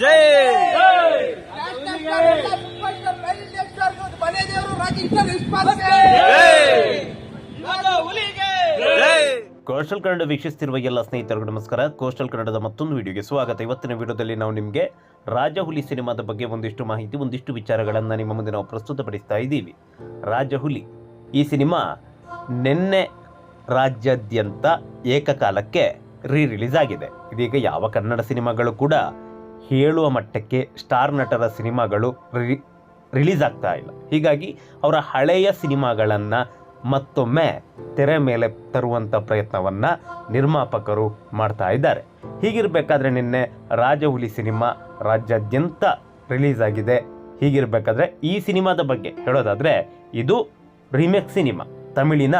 ಜೈ coastal Kannada ವೀಕ್ಷಿಸುತ್ತಿರುವ ಎಲ್ಲ ಸ್ನೇಹಿತರಿಗೂ ನಮಸ್ಕಾರ. ಕೋಸ್ಟಲ್ ಕನ್ನಡದ ಮತ್ತೊಂದು ವಿಡಿಯೋಗೆ ಸ್ವಾಗತ. ಇವತ್ತಿನ ವಿಡಿಯೋದಲ್ಲಿ ನಾವು ನಿಮಗೆ ರಾಜಹುಲಿ ಸಿನಿಮಾದ ಬಗ್ಗೆ ಒಂದಿಷ್ಟು ಮಾಹಿತಿ, ಒಂದಿಷ್ಟು ವಿಚಾರಗಳನ್ನು ನಿಮ್ಮ ಮುಂದೆ ನಾವು ಪ್ರಸ್ತುತಪಡಿಸ್ತಾ ಇದ್ದೀವಿ. ರಾಜಹುಲಿ, ಈ ಸಿನಿಮಾ ನಿನ್ನೆ ರಾಜ್ಯಾದ್ಯಂತ ಏಕಕಾಲಕ್ಕೆ ರೀ ರಿಲೀಸ್ ಆಗಿದೆ. ಇದೀಗ ಯಾವ ಕನ್ನಡ ಸಿನಿಮಾಗಳು ಕೂಡ ಹೇಳುವ ಮಟ್ಟಕ್ಕೆ ಸ್ಟಾರ್ ನಟರ ಸಿನಿಮಾಗಳು ರಿ ರಿಲೀಸ್ ಆಗ್ತಾ ಇಲ್ಲ. ಹೀಗಾಗಿ ಅವರ ಹಳೆಯ ಸಿನಿಮಾಗಳನ್ನು ಮತ್ತೊಮ್ಮೆ ತೆರೆ ಮೇಲೆ ತರುವಂಥ ಪ್ರಯತ್ನವನ್ನು ನಿರ್ಮಾಪಕರು ಮಾಡ್ತಾ ಇದ್ದಾರೆ. ಹೀಗಿರಬೇಕಾದ್ರೆ ನಿನ್ನೆ ರಾಜಹುಲಿ ಸಿನಿಮಾ ರಾಜ್ಯಾದ್ಯಂತ ರಿಲೀಸ್ ಆಗಿದೆ. ಹೀಗಿರಬೇಕಾದ್ರೆ ಈ ಸಿನಿಮಾದ ಬಗ್ಗೆ ಹೇಳೋದಾದರೆ ಇದು ರಿಮೇಕ್ ಸಿನಿಮಾ. ತಮಿಳಿನ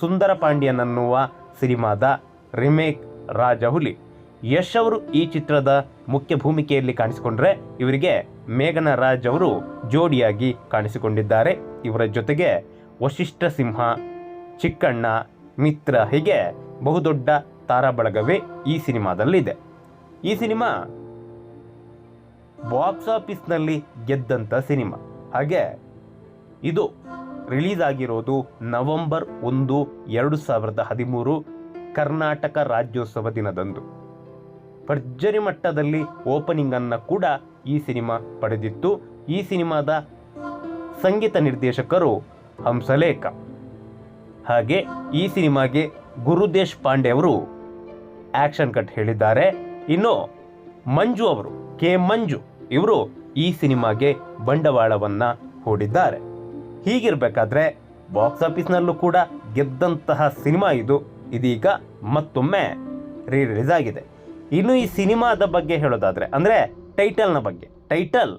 ಸುಂದರ ಪಾಂಡ್ಯನ್ ಅನ್ನುವ ಸಿನಿಮಾದ ರಿಮೇಕ್ ರಾಜಹುಲಿ. ಯಶ್ ಅವರು ಈ ಚಿತ್ರದ ಮುಖ್ಯ ಭೂಮಿಕೆಯಲ್ಲಿ ಕಾಣಿಸಿಕೊಂಡ್ರೆ ಇವರಿಗೆ ಮೇಘನ ರಾಜ್ ಅವರು ಜೋಡಿಯಾಗಿ ಕಾಣಿಸಿಕೊಂಡಿದ್ದಾರೆ. ಇವರ ಜೊತೆಗೆ ವಶಿಷ್ಠ ಸಿಂಹ, ಚಿಕ್ಕಣ್ಣ, ಮಿತ್ರ ಹೀಗೆ ಬಹುದೊಡ್ಡ ತಾರಾ ಬಳಗವೇ ಈ ಸಿನಿಮಾದಲ್ಲಿದೆ. ಈ ಸಿನಿಮಾ ಬಾಕ್ಸ್ ಆಫೀಸ್ನಲ್ಲಿ ಗೆದ್ದಂಥ ಸಿನಿಮಾ. ಹಾಗೆ ಇದು ರಿಲೀಸ್ ಆಗಿರೋದು ನವೆಂಬರ್ ಒಂದು, ಎರಡು ಸಾವಿರದ ಹದಿಮೂರು ಕರ್ನಾಟಕ ರಾಜ್ಯೋತ್ಸವ ದಿನದಂದು. ಭರ್ಜರಿ ಮಟ್ಟದಲ್ಲಿ ಓಪನಿಂಗನ್ನು ಕೂಡ ಈ ಸಿನಿಮಾ ಪಡೆದಿತ್ತು. ಈ ಸಿನಿಮಾದ ಸಂಗೀತ ನಿರ್ದೇಶಕರು ಹಂಸಲೇಖ. ಹಾಗೆ ಈ ಸಿನಿಮಾಗೆ ಗುರುದೇಶ್ ಪಾಂಡೆ ಅವರು ಆ್ಯಕ್ಷನ್ ಕಟ್ ಹೇಳಿದ್ದಾರೆ. ಇನ್ನು ಮಂಜು ಅವರು, ಕೆ ಮಂಜು ಇವರು ಈ ಸಿನಿಮಾಗೆ ಬಂಡವಾಳವನ್ನು ಹೂಡಿದ್ದಾರೆ. ಹೀಗಿರಬೇಕಾದ್ರೆ ಬಾಕ್ಸ್ ಆಫೀಸ್ನಲ್ಲೂ ಕೂಡ ಗೆದ್ದಂತಹ ಸಿನಿಮಾ ಇದು. ಇದೀಗ ಮತ್ತೊಮ್ಮೆ ರೀ ರಿಲೀಸ್ ಆಗಿದೆ. ಇನ್ನು ಈ ಸಿನಿಮಾದ ಬಗ್ಗೆ ಹೇಳೋದಾದರೆ, ಅಂದರೆ ಟೈಟಲ್ನ ಬಗ್ಗೆ. ಟೈಟಲ್,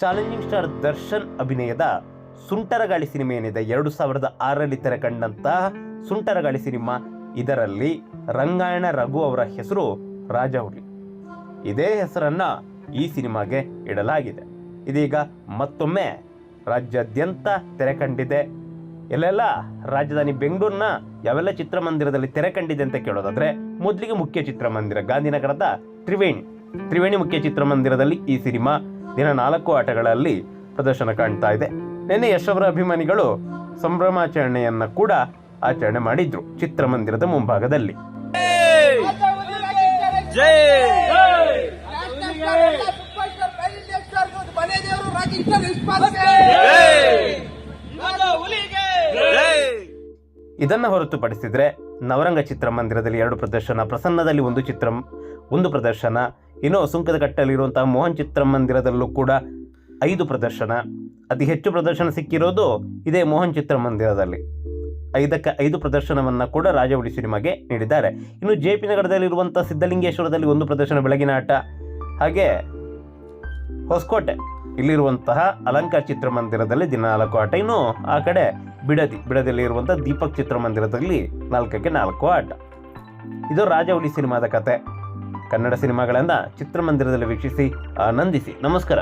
ಚಾಲೆಂಜಿಂಗ್ ಸ್ಟಾರ್ ದರ್ಶನ್ ಅಭಿನಯದ ಸುಂಟರಗಾಳಿ ಸಿನಿಮಾ ಏನಿದೆ, ಎರಡು ಸಾವಿರದ ಆರರಲ್ಲಿ ತೆರೆ ಕಂಡಂತಹ ಸುಂಟರಗಾಳಿ ಸಿನಿಮಾ. ಇದರಲ್ಲಿ ರಂಗಾಯಣ, ರಘು ಅವರ ಹೆಸರು ರಾಜಹುಲಿ ಇದೇ ಹೆಸರನ್ನ ಈ ಸಿನಿಮಾಗೆ ಇಡಲಾಗಿದೆ. ಇದೀಗ ಮತ್ತೊಮ್ಮೆ ರಾಜ್ಯಾದ್ಯಂತ ತೆರೆ ಕಂಡಿದೆ ಎಲ್ಲೆಲ್ಲ ರಾಜಧಾನಿ ಬೆಂಗಳೂರಿನ ಯಾವೆಲ್ಲ ಚಿತ್ರಮಂದಿರದಲ್ಲಿ ತೆರೆ ಕಂಡಿದೆ ಅಂತ ಕೇಳೋದಾದ್ರೆ ಮೊದಲಿಗೆ ಮುಖ್ಯ ಚಿತ್ರಮಂದಿರ ಗಾಂಧಿನಗರದ ತ್ರಿವೇಣಿ. ತ್ರಿವೇಣಿ ಮುಖ್ಯ ಚಿತ್ರಮಂದಿರದಲ್ಲಿ ಈ ಸಿನಿಮಾ ದಿನ ನಾಲ್ಕು ಆಟಗಳಲ್ಲಿ ಪ್ರದರ್ಶನ ಕಾಣ್ತಾ ಇದೆ. ನಿನ್ನೆ ಯಶವರ ಅಭಿಮಾನಿಗಳು ಸಂಭ್ರಮಾಚರಣೆಯನ್ನ ಕೂಡ ಆಚರಣೆ ಮಾಡಿದ್ರು ಚಿತ್ರಮಂದಿರದ ಮುಂಭಾಗದಲ್ಲಿ. ಜೈ ಇದನ್ನು ಹೊರತುಪಡಿಸಿದರೆ ನವರಂಗ ಚಿತ್ರಮಂದಿರದಲ್ಲಿ ಎರಡು ಪ್ರದರ್ಶನ, ಪ್ರಸನ್ನದಲ್ಲಿ ಒಂದು ಚಿತ್ರ, ಒಂದು ಪ್ರದರ್ಶನ, ಇನ್ನು ಸುಂಕದ ಕಟ್ಟಲ್ಲಿರುವಂತಹ ಮೋಹನ್ ಚಿತ್ರಮಂದಿರದಲ್ಲೂ ಕೂಡ ಐದು ಪ್ರದರ್ಶನ. ಅತಿ ಹೆಚ್ಚು ಪ್ರದರ್ಶನ ಸಿಕ್ಕಿರೋದು ಇದೇ ಮೋಹನ್ ಚಿತ್ರಮಂದಿರದಲ್ಲಿ. ಐದಕ್ಕೆ ಐದು ಪ್ರದರ್ಶನವನ್ನು ಕೂಡ ರಾಜವಳಿ ಸಿನಿಮಾಗೆ ನೀಡಿದ್ದಾರೆ. ಇನ್ನು ಜೆ ಪಿ ನಗರದಲ್ಲಿರುವಂಥ ಸಿದ್ಧಲಿಂಗೇಶ್ವರದಲ್ಲಿ ಒಂದು ಪ್ರದರ್ಶನ ಬೆಳಗಿನ ಆಟ. ಹಾಗೆ ಹೊಸಕೋಟೆ, ಇಲ್ಲಿರುವಂತಹ ಅಲಂಕಾರ ಚಿತ್ರಮಂದಿರದಲ್ಲಿ ದಿನ ನಾಲ್ಕು ಆಟ. ಇನ್ನು ಆ ಕಡೆ ಬಿಡದಿ, ಬಿಡದಿಯಲ್ಲಿ ಇರುವಂಥ ದೀಪಕ್ ಚಿತ್ರಮಂದಿರದಲ್ಲಿ ನಾಲ್ಕಕ್ಕೆ ನಾಲ್ಕು ಆಟ. ಇದು ರಾಜಹುಲಿ ಸಿನಿಮಾದ ಕತೆ. ಕನ್ನಡ ಸಿನಿಮಾಗಳನ್ನು ಚಿತ್ರಮಂದಿರದಲ್ಲಿ ವೀಕ್ಷಿಸಿ, ಆನಂದಿಸಿ. ನಮಸ್ಕಾರ.